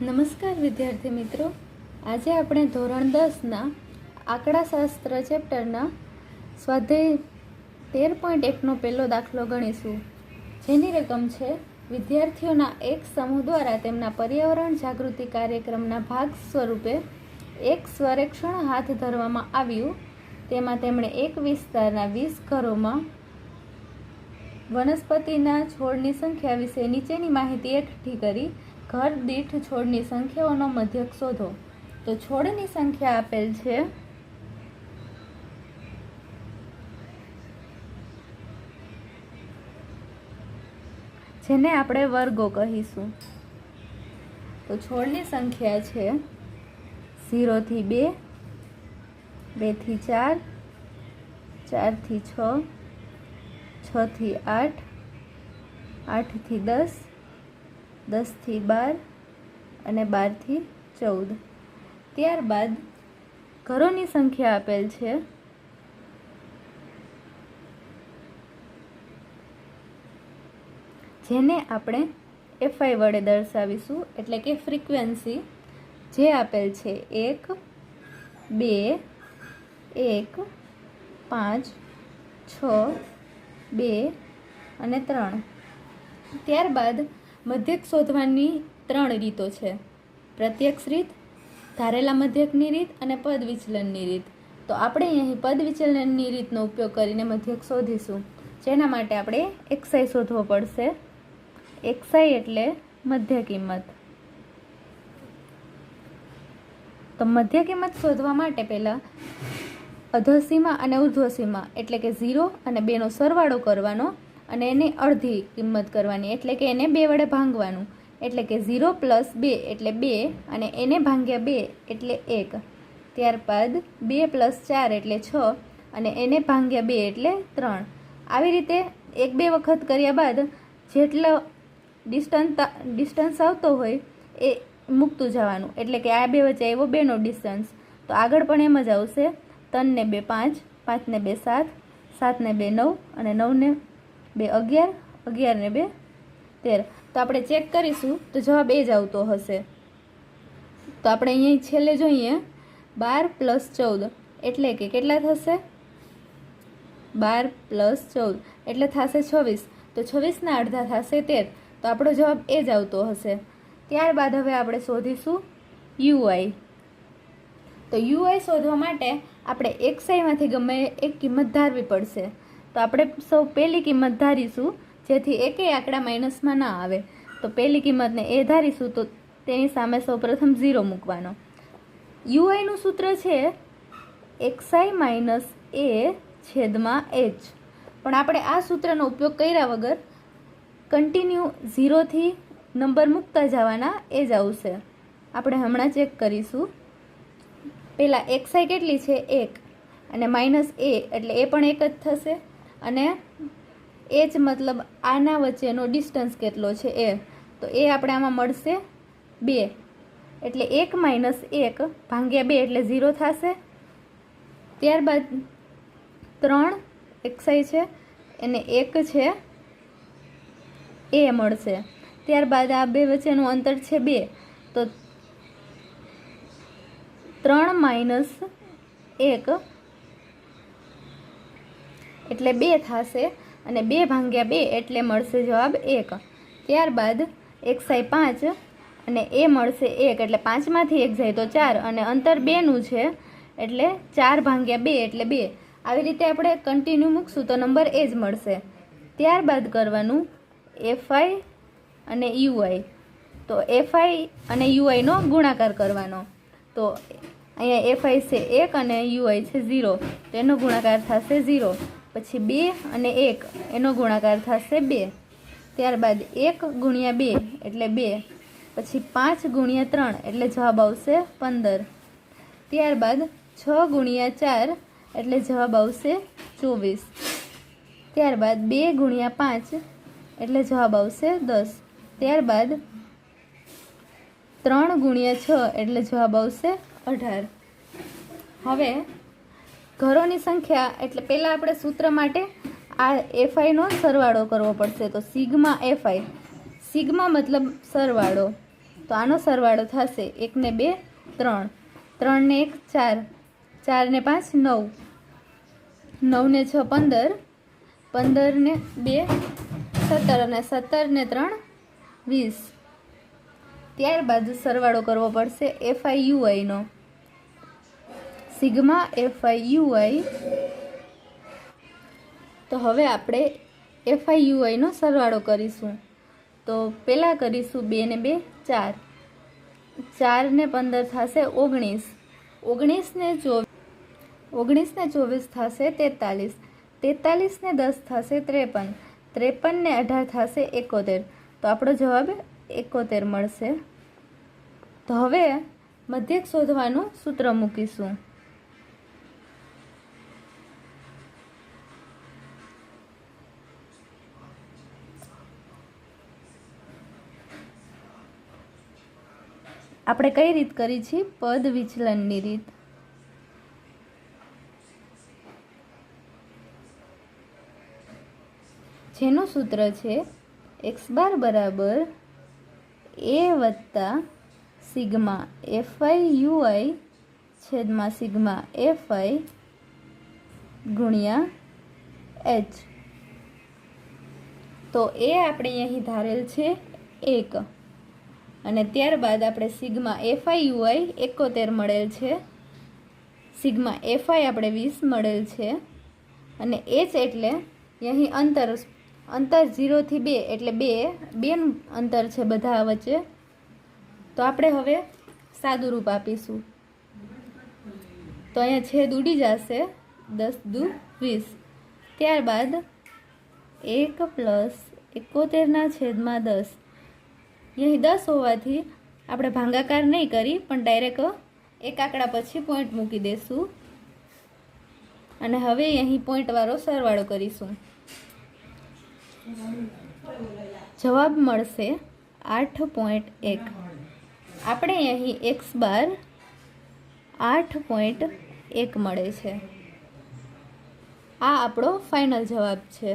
નમસ્કાર વિદ્યાર્થી મિત્રો. આજે આપણે ધોરણ દસના આંકડાશાસ્ત્ર ચેપ્ટરના સ્વાધ્યાય તેર પોઈન્ટ એકનો પહેલો દાખલો ગણીશું. જેની રકમ છે, વિદ્યાર્થીઓના એક સમૂહ દ્વારા તેમના પર્યાવરણ જાગૃતિ કાર્યક્રમના ભાગ સ્વરૂપે એક સ્વરેક્ષણ હાથ ધરવામાં આવ્યું. તેમાં તેમણે એક વિસ્તારના વીસ ઘરોમાં વનસ્પતિના છોડની સંખ્યા વિશે નીચેની માહિતી એકઠી કરી ઘર દીઠ છોડની સંખ્યાઓનો મધ્યક શોધો. તો છોડની સંખ્યા આપેલ છે. જેને આપણે વર્ગો કહીશું. તો છોડની સંખ્યા છે ઝીરોથી બે બેથી ચાર ચારથી છ છથી આઠ આઠથી દસ દસથી બાર અને બારથી ચૌદ. ત્યારબાદ ઘરોની સંખ્યા આપેલ છે. જેને આપણે એફઆઈ વડે દર્શાવીશું, એટલે કે ફ્રીક્વન્સી જે આપેલ છે એક, બે, એક, પાંચ, છ, બે અને ત્રણ. ત્યારબાદ મધ્યક શોધવાની ત્રણ રીતો છે. પ્રત્યક્ષ રીત ધારેલા મધ્યકની રીત અને પદ વિચલનની રીત. તો આપણે અહીં પદ વિચલનની રીતનો ઉપયોગ કરીને મધ્યક શોધીશું. જેના માટે આપણે એક્સાઈ શોધવો પડશે. એક્સાઈ એટલે મધ્ય કિંમત. તો મધ્ય કિંમત શોધવા માટે પહેલાં અધસીમા અને ઉર્ધ્વસીમા એટલે કે ઝીરો અને બેનો સરવાળો કરવાનો અને એને અડધી કિંમત કરવાની, એટલે કે એને બે વડે ભાંગવાનું. એટલે કે ઝીરો પ્લસ બે એટલે બે અને એને ભાંગ્યા બે એટલે એક. ત્યારબાદ બે પ્લસ ચાર એટલે છ અને એને ભાંગ્યા બે એટલે ત્રણ. આવી રીતે એક બે વખત કર્યા બાદ જેટલો ડિસ્ટન્સ ડિસ્ટન્સ આવતો હોય એ મૂકતું જવાનું. એટલે કે આ બે વચ્ચે આવ્યો બેનો ડિસ્ટન્સ. તો આગળ પણ એમ જ આવશે. ત્રણને બે પાંચ, પાંચને બે સાત, સાતને બે નવ અને નવને બે અગિયાર અગિયારને બે તેર. તો આપણે ચેક કરીશું તો જવાબ એ જ આવતો હશે. તો આપણે અહીંયા છેલ્લે જોઈએ. બાર પ્લસ ચૌદ. એટલે કે કેટલા થશે? બાર પ્લસ ચૌદ. એટલે થશે છવ્વીસ. તો છવ્વીસના અડધા થશે તેર. તો આપણો જવાબ એ જ આવતો હશે. ત્યારબાદ હવે આપણે શોધીશું યુઆઈ. તો યુઆઈ શોધવા માટે આપણે એક્સઆઈમાંથી ગમે એક કિંમત ધારવી પડશે. તો આપણે સૌ પહેલી કિંમત ધારીશું, જેથી એકેય આંકડા માઇનસમાં ના આવે. તો પહેલી કિંમતને એ ધારીશું, તો તેની સામે સૌ પ્રથમ ઝીરો મૂકવાનો. યુઆઈનું સૂત્ર છે એક્સઆઈ માઇનસ એ છેદમાં એચ. પણ આપણે આ સૂત્રનો ઉપયોગ કર્યા વગર કન્ટિન્યુ ઝીરોથી નંબર મૂકતા જવાના એ જ આવશે. આપણે હમણાં ચેક કરીશું. પહેલાં એક્સઆઈ કેટલી છે? એક. અને માઇનસ એ, એટલે એ પણ એક જ થશે. અને એ જ મતલબ આના વચ્ચેનો ડિસ્ટન્સ કેટલો છે એ? તો એ આપણે આમાં મળશે બે. એટલે એક માઇનસ એક ભાંગ્યા બે એટલે ઝીરો થશે. ત્યારબાદ ત્રણ એક્સાઈ છે એને એક છે એ મળશે. ત્યારબાદ આ બે વચ્ચેનું અંતર છે બે. તો ત્રણ માઇનસ એક એટલે બે થશે અને બે ભાંગ્યા બે એટલે મળશે જવાબ એક. ત્યારબાદ એક સાય પાંચ અને એ મળશે એક, એટલે પાંચમાંથી એક જાય તો ચાર અને અંતર બેનું છે એટલે ચાર ભાંગ્યા બે એટલે બે. આવી રીતે આપણે કન્ટિન્યુ મૂકશું તો નંબર એ જ મળશે. ત્યારબાદ કરવાનું એફઆઈ અને યુઆઈ તો એફઆઈ અને યુઆઈનો ગુણાકાર કરવાનો. તો અહીંયા એફઆઈ છે એક અને યુઆઈ છે ઝીરો તો એનો ગુણાકાર થશે ઝીરો પછી બે અને એક. એનો ગુણાકાર થશે બે. ત્યારબાદ એક ગુણ્યા બે એટલે બે. પછી પાંચ ગુણ્યા ત્રણ એટલે જવાબ આવશે પંદર. ત્યારબાદ છ ગુણ્યા ચાર એટલે જવાબ આવશે ચોવીસ. ત્યારબાદ બે ગુણ્યા પાંચ એટલે જવાબ આવશે દસ. ત્યારબાદ ત્રણ ગુણ્યા છ એટલે જવાબ આવશે અઢાર. હવે ઘરોની સંખ્યા, એટલે પહેલાં આપણે સૂત્ર માટે આ એફઆઈનો સરવાળો કરવો પડશે. તો સિગ્મા એફઆઈ સિગ્મા મતલબ સરવાળો. તો આનો સરવાળો થશે એકને બે, ત્રણ. ત્રણને એક, ચાર. ચારને પાંચ, નવ. નવને છ, પંદર. પંદરને બે, સત્તર. અને સત્તરને ત્રણ, વીસ. ત્યારબાદ સરવાળો કરવો પડશે એફઆઈ યુઆઈનો સિગ્મા એફઆઈ યુઆઈ તો હવે આપણે એફઆઈ યુઆઈનો સરવાળો કરીશું. તો પહેલાં કરીશું બે ને બે, ચાર. ચાર ને પંદર થશે ઓગણીસ. ઓગણીસને ચોવીસ ઓગણીસને ચોવીસ થશે તેતાલીસ. તેતાલીસને દસ થશે ત્રેપન. ત્રેપનને અઢાર થશે એકોતેર. તો આપણો જવાબ એકોતેર મળશે. તો હવે મધ્યક શોધવાનું સૂત્ર મૂકીશું. આપણે કઈ રીત કરી છે? પદ વિચલનની રીત. જેનું સૂત્ર છે એક્સ બાર બરાબર એ વત્તા સિગ્મા એફઆઈ યુઆઈ છેદમાં સિગ્મા એફઆઈ ગુણ્યા એચ. તો એ આપણે અહીં ધારેલ છે એક. અને ત્યારબાદ આપણે સિગ્મા એફઆઈ યુઆઈ એકોતેર મળેલ છે. સિગ્મા એફઆઈ આપણે વીસ મળેલ છે. અને એચ એટલે અહીં અંતર અંતર ઝીરોથી બે એટલે બે, બેનું અંતર છે બધા વચ્ચે. તો આપણે હવે સાદું રૂપ આપીશું. તો અહીંયા છેદ ઉડી જશે દસ દુ વીસ. ત્યારબાદ એક પ્લસ એકોતેરના છેદમાં દસ. અહીં દસ હોવાથી આપણે ભાંગાકાર નહીં કરી, પણ ડાયરેક્ટ એક આંકડા પછી પોઈન્ટ મૂકી દઈશું અને હવે અહીં પોઈન્ટવાળો સરવાળો કરીશું. જવાબ મળશે આઠ પોઈન્ટ એક. આપણે અહીં એક્સ બાર આઠ પોઈન્ટ એક મળે છે. આ આપણો ફાઇનલ જવાબ છે.